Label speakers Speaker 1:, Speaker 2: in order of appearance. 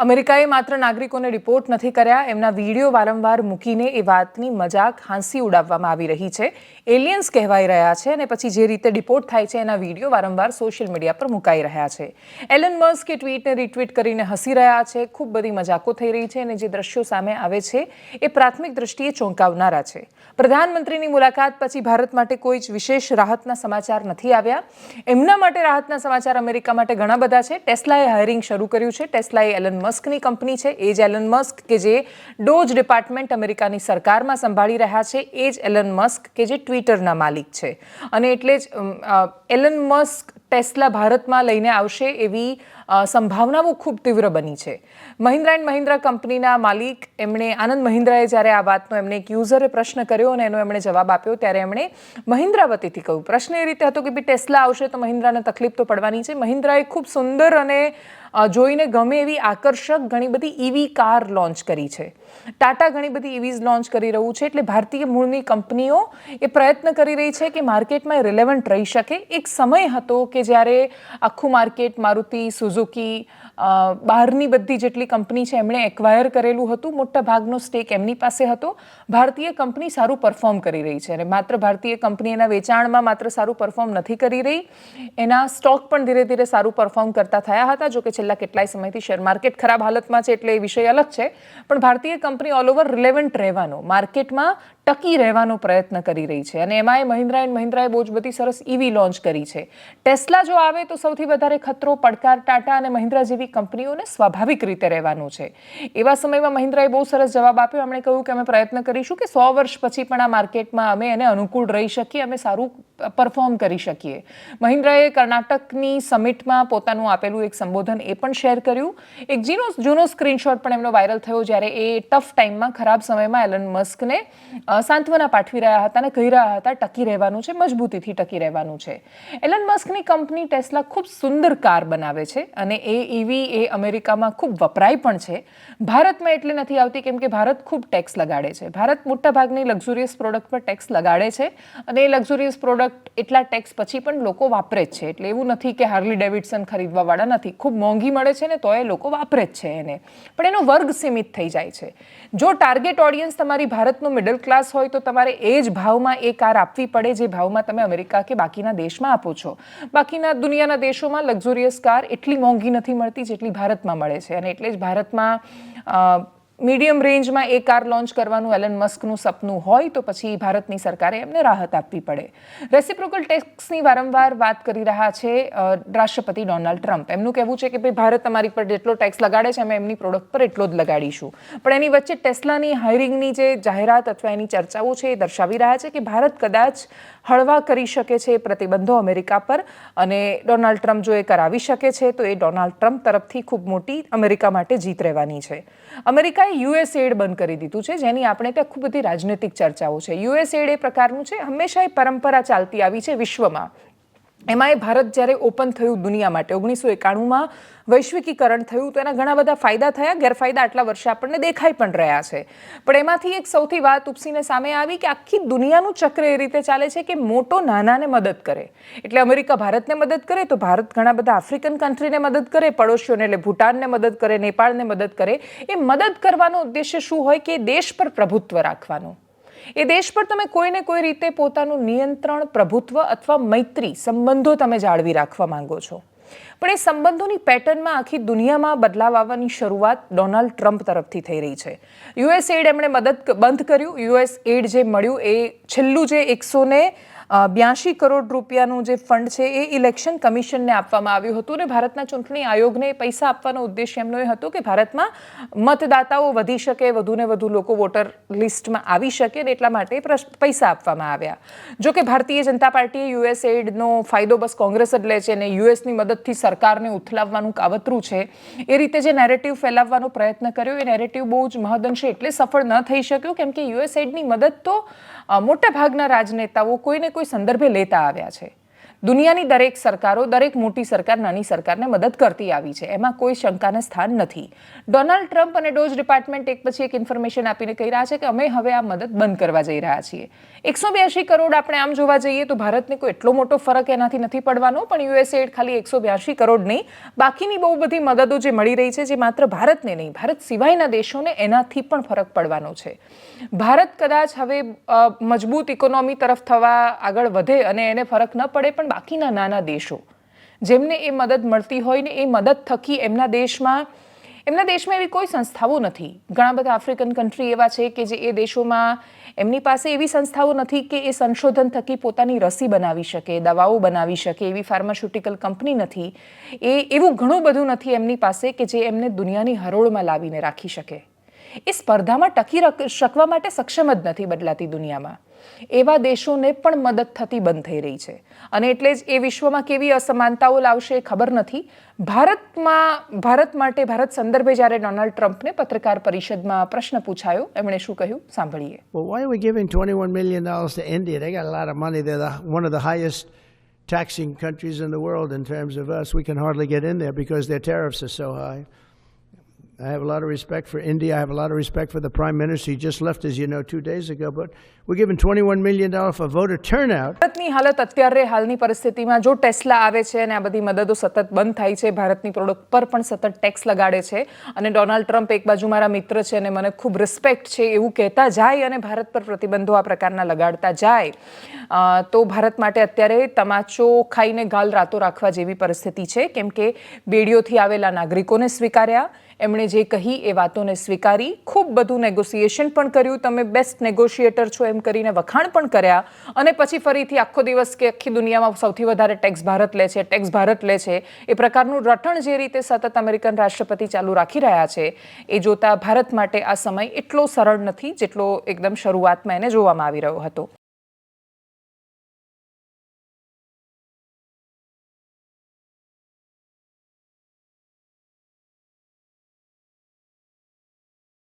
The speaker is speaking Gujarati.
Speaker 1: અમેરિકાએ માત્ર નાગરિકોને રિપોર્ટ નથી કર્યા, એમના વીડિયો વારંવાર મૂકીને એ વાતની મજાક હાંસી ઉડાવવામાં આવી રહી છે. એલિયન્સ કહેવાઈ રહ્યા છે અને પછી જે રીતે ડિપોર્ટ થાય છે, એના વીડિયો વારંવાર સોશિયલ મીડિયા પર મુકાઈ રહ્યા છે. એલન મસ્કે ટ્વીટને રિટ્વીટ કરીને હસી રહ્યા છે, ખૂબ બધી મજાકો થઈ રહી છે અને જે દ્રશ્યો સામે આવે છે, એ પ્રાથમિક દ્રષ્ટિએ ચોંકાવનારા છે. પ્રધાનમંત્રીની મુલાકાત પછી ભારત માટે કોઈ જ વિશેષ રાહતના સમાચાર નથી આવ્યા. એમના માટે રાહતના સમાચાર અમેરિકા માટે ઘણા બધા છે. ટેસ્લાએ હાયરિંગ શરૂ કર્યું છે. ટેસ્લા એ એલન મસ્કની કંપની છે, એ જ એલન મસ્ક કે જે ડોજ ડિપાર્ટમેન્ટ અમેરિકાની સરકારમાં સંભાળી રહ્યા છે, એ જ એલન મસ્ક કે જે ટ્વિટરના માલિક છે. અને એટલે જ એલન મસ્ક ટેસ્લા ભારતમાં લઈને આવશે એવી સંભાવનાઓ ખૂબ તીવ્ર બની છે. મહિન્દ્રા એન્ડ મહિન્દ્રા કંપનીના માલિક એમણે આનંદ મહિન્દ્રાએ જ્યારે આ વાતનો એમને એક યુઝરે પ્રશ્ન કર્યો અને એનો એમણે જવાબ આપ્યો, ત્યારે એમણે મહિન્દ્રા વતીથી કહ્યું. પ્રશ્ન એ રીતે હતો કે ભાઈ ટેસ્લા આવશે તો મહિન્દ્રાને તકલીફ તો પડવાની છે. મહિન્દ્રાએ ખૂબ સુંદર અને જોઈને ગમે એવી આકર્ષક ઘણી બધી ઈવી કાર લોન્ચ કરી છે. ટાટા ઘણી બધી ઈવીઝ લોન્ચ કરી રહ્યું છે એટલે ભારતીય મૂળની કંપનીઓ એ પ્રયત્ન કરી રહી છે કે માર્કેટમાં રિલેવન્ટ રહી શકે. એક સમય હતો કે જ્યારે આખું માર્કેટ મારુતિ, સુઝુકી બહારની બધી જેટલી કંપની છે, એમણે એક્વાયર કરેલું હતું, મોટા ભાગનો સ્ટેક એમની પાસે હતો. ભારતીય કંપની સારું પરફોર્મ કરી રહી છે અને માત્ર ભારતીય કંપની એના વેચાણમાં માત્ર સારું પરફોર્મ નથી કરી રહી. એના સ્ટોક પણ ધીરે ધીરે સારું પરફોર્મ કરતા થયા હતા જો કે છેલ્લા કેટલાય સમયથી શેર માર્કેટ ખરાબ હાલતમાં છે, એટલે એ વિષય અલગ છે. પણ ભારતીય કંપની ઓલ ઓવર રિલેવન્ટ રહેવાનો. માર્કેટમાં ટકી રહેવાનો પ્રયત્ન કરી રહી છે. અને એમાંય મહિન્દ્રા એન્ડ મહિન્દ્રાએ બહુ જ બધી સરસ ઈવી લોન્ચ કરી છે. ટેસ્લા જો આવે તો સૌથી વધારે ખતરો પડકાર ટાટા અને મહિન્દ્રા જેવી કંપનીઓને સ્વાભાવિક રીતે રહેવાનું છે. એવા સમયમાં મહિન્દ્રાએ બહુ સરસ જવાબ આપ્યો. એમણે કહ્યું કે અમે પ્રયત્ન કરીશું કે સો વર્ષ પછી પણ આ માર્કેટમાં અમે એને અનુકૂળ રહી શકીએ, અમે સારું પરફોર્મ કરી શકીએ. મહિન્દ્રાએ કર્ણાટકની સમિટમાં પોતાનું આપેલું એક સંબોધન એ પણ શેર કર્યું. એક જીનો, જૂનો સ્ક્રીનશોટ પણ એમનો વાયરલ થયો જ્યારે એ ટફ ટાઈમમાં ખરાબ સમયમાં એલન મસ્કને સાંત્વના પાઠવી રહ્યા હતા અને કહી રહ્યા હતા, ટકી રહેવાનું છે, મજબૂતીથી ટકી રહેવાનું છે. એલન મસ્કની કંપની ટેસ્લા ખૂબ સુંદર કાર બનાવે છે અને એ ઈવી એ અમેરિકામાં ખૂબ વપરાય પણ છે. ભારતમાં એટલે નથી આવતી કેમ કે ભારત ખૂબ ટેક્સ લગાડે છે. ભારત મોટાભાગની લક્ઝુરિયસ પ્રોડક્ટ પર ટેક્સ લગાડે છે અને એ લક્ઝુરિયસ પ્રોડક્ટ એટલા ટેક્સ પછી પણ લોકો વાપરે જ છે. એટલે એવું નથી કે હાર્લી ડેવિડસન ખરીદવાવાળા નથી. ખૂબ મોંઘી મળે છે ને તો એ લોકો વાપરે જ છે એને. પણ એનો વર્ગ સીમિત થઈ જાય છે. જો ટાર્ગેટ ઓડિયન્સ તમારી ભારતનો મિડલ ક્લાસ હોય તો તમારે એ જ ભાવમાં એ કાર આપવી પડે જે ભાવમાં તમે અમેરિકા કે બાકીના દેશમાં આપો છો. બાકીના દુનિયાના દેશોમાં લક્ઝુરિયસ કાર એટલી મોંઘી નથી મળતી જેટલી ભારતમાં મળે છે. અને એટલે જ ભારતમાં મીડિયમ રેન્જમાં એ કાર લોન્ચ કરવાનું એલન મસ્કનું સપનું હોય તો પછી ભારતની સરકારે એમને રાહત આપવી પડે. રેસિપ્રોકલ ટેક્સની વારંવાર વાત કરી રહ્યા છે રાષ્ટ્રપતિ ડોનાલ્ડ ટ્રમ્પ. એમનું કહેવું છે કે ભાઈ, ભારત તમારી પર જેટલો ટેક્સ લગાડે છે, અમે એમની પ્રોડક્ટ પર એટલો જ લગાડીશું. પણ એની વચ્ચે ટેસ્લાની હાયરિંગની જે જાહેરાત અથવા એની ચર્ચાઓ છે એ દર્શાવી રહ્યા છે કે ભારત કદાચ હળવા કરી શકે છે પ્રતિબંધો અમેરિકા પર અને ડોનાલ્ડ ટ્રમ્પ જો એ કરાવી શકે છે, તો એ ડોનાલ્ડ ટ્રમ્પ તરફથી ખૂબ મોટી અમેરિકા માટે જીત રહેવાની છે. અમેરિકાએ યુએસ એડ બંધ કરી દીધું છે, જેની આપણે ત્યાં ખૂબ બધી રાજનૈતિક ચર્ચાઓ છે. યુએસ એડ એ પ્રકારનું છે, હંમેશા એ પરંપરા ચાલતી આવી છે વિશ્વમાં. એમાંય ભારત જ્યારે ઓપન થયું દુનિયા માટે, ઓગણીસો એકાણુંમાં વૈશ્વિકીકરણ થયું તો એના ઘણા બધા ફાયદા થયા, ગેરફાયદા આટલા વર્ષે આપણને દેખાઈ પણ રહ્યા છે. પણ એમાંથી એક સૌથી વાત ઉપસીને સામે આવી કે આખી દુનિયાનું ચક્ર એ રીતે ચાલે છે કે મોટો નાનાને મદદ કરે. એટલે અમેરિકા ભારતને મદદ કરે તો ભારત ઘણા બધા આફ્રિકન કન્ટ્રીને મદદ કરે, પડોશીઓને એટલે ભૂટાનને મદદ કરે, નેપાળને મદદ કરે. એ મદદ કરવાનો ઉદ્દેશ્ય શું હોય કે દેશ પર પ્રભુત્વ રાખવાનું. એ દેશ પર તમે કોઈને કોઈ રીતે પોતાનું નિયંત્રણ, પ્રભુત્વ અથવા મૈત્રી સંબંધો તમે જાળવી રાખવા માંગો છો. પણ એ સંબંધોની પેટર્નમાં આખી દુનિયામાં બદલાવ આવવાની શરૂઆત ડોનાલ્ડ ટ્રમ્પ તરફથી થઈ રહી છે. યુએસ એડ એમણે મદદ બંધ કર્યું. યુએસ એડ જે મળ્યું એ છેલ્લું જે એકસો ને બ્યાસી કરોડ રૂપિયાનું જે ફંડ છે એ ઇલેક્શન કમિશનને આપવામાં આવ્યું હતું અને ભારતના ચૂંટણી આયોગને પૈસા આપવાનો ઉદ્દેશ એમનો એ હતો કે ભારતમાં મતદાતાઓ વધી શકે વધુને વધુ લોકો વોટર લિસ્ટમાં આવી શકે ને એટલા માટે પૈસા આપવામાં આવ્યા. જો કે ભારતીય જનતા પાર્ટીએ યુએસ એડનો ફાયદો બસ કોંગ્રેસ જ લે છે અને યુએસની મદદથી સરકારને ઉથલાવવાનું કાવતરું છે. એ રીતે જે નેરેટિવ ફેલાવવાનો પ્રયત્ન કર્યો, એ નેરેટિવ બહુ જ મહદઅંશે એટલે સફળ ન થઈ શક્યો, કેમ કે યુએસ એડની મદદ તો મોટાભાગના મોટા ભાગના રાજનેતાઓ કોઈને કોઈ સંદર્ભે લેતા આવ્યા છે. દુનિયાની દરેક સરકારો, દરેક મોટી સરકાર, નાની સરકારને મદદ કરતી આવી છે. એમાં કોઈ શંકાને સ્થાન નથી. ડોનાલ્ડ ટ્રમ્પ અને ડોજ ડિપાર્ટમેન્ટ એક પછી એક ઇન્ફોર્મેશન આપીને કહી રહ્યા છે કે અમે હવે આ મદદ બંધ કરવા જઈ રહ્યા છીએ. એકસો બ્યાસી કરોડ આપણે આમ જોવા જઈએ તો ભારતને કોઈ એટલો મોટો ફરક એનાથી નથી પડવાનો, પણ યુએસએડ ખાલી એકસો બ્યાસી કરોડ નહીં. બાકીની બહુ બધી મદદો જે મળી રહી છે, જે માત્ર ભારતને નહીં, ભારત સિવાયના દેશોને એનાથી પણ ફરક પડવાનો છે. ભારત કદાચ હવે મજબૂત ઇકોનોમી તરફ થવા આગળ વધે અને એને ફરક ન પડે, પણ બાકીના નાના દેશો. જેમને એ મદદ મળતી હોય ને એ મદદ થકી એમના દેશમાં એમના દેશમાં એવી કોઈ સંસ્થાઓ નથી. ઘણા બધા આફ્રિકન કન્ટ્રી એવા છે કે જે એ દેશોમાં એમની પાસે એવી સંસ્થાઓ નથી કે એ સંશોધન થકી પોતાની રસી બનાવી શકે, દવાઓ બનાવી શકે, એવી ફાર્માસ્યુટિકલ કંપની નથી. એ, એવું ઘણું બધું નથી એમની પાસે કે જે એમને દુનિયાની હરોળમાં લાવીને રાખી શકે. એ સ્પર્ધામાં ટકી શકવા માટે સક્ષમ જ નથી બદલાતી દુનિયામાં. એવા દેશોને પણ મદદ થતી બંધ થઈ રહી છે અને એટલે જ એ વિશ્વમાં કેવી અસમાનતાઓ લાવશે એ ખબર નથી ભારતમાં ભારત માટે ભારત સંદર્ભે જ્યારે ડોનાલ્ડ ટ્રમ્પને પત્રકાર પરિષદમાં પ્રશ્ન પૂછાયો એમણે શું કહ્યું સાંભળીએ
Speaker 2: Well, why are we giving $21 million to India? They got a lot of money. They're the, one of the highest taxing countries in the world in terms of us. We can hardly get in there because their tariffs are so high. I have a lot of respect for India. I have a lot of respect for the Prime Minister. He just left, as you know, two days ago. But we're giving $21 million for voter turnout.
Speaker 1: ભારતની હાલત અત્યારે હાલની પરિસ્થિતિમાં જો ટેસ્લા આવે છે અને આ બધી મદદો સતત બંધ થાય છે ભારતની પ્રોડક્ટ પર પણ સતત ટેક્સ લગાડે છે અને ડોનાલ્ડ ટ્રમ્પ એક બાજુ મારા મિત્ર છે અને મને ખૂબ રિસ્પેક્ટ છે એવું કહેતા જાય અને ભારત પર પ્રતિબંધો આ પ્રકારના લગાડતા જાય તો ભારત માટે અત્યારે તમાચો ખાઈને ગાલ રાતો રાખવા જેવી પરિસ્થિતિ છે કેમ કે બેડીઓથી આવેલા નાગરિકોને સ્વીકાર્યા એમણે જે કહી એ વાતોને સ્વીકારી, ખૂબ બધું નેગોસિએશન પણ કર્યું. તમે બેસ્ટ નેગોશિએટર છો એમ કરીને વખાણ પણ કર્યા. અને પછી ફરીથી આખો દિવસ કે આખી દુનિયામાં સૌથી વધારે ટેક્સ ભારત લે છે ટેક્સ ભારત લે છે, એ પ્રકારનું રટણ જે રીતે સતત અમેરિકન રાષ્ટ્રપતિ ચાલુ રાખી રહ્યા છે, એ જોતા ભારત માટે આ સમય એટલો સરળ નથી જેટલો એકદમ શરૂઆતમાં એને જોવામાં આવી રહ્યો હતો.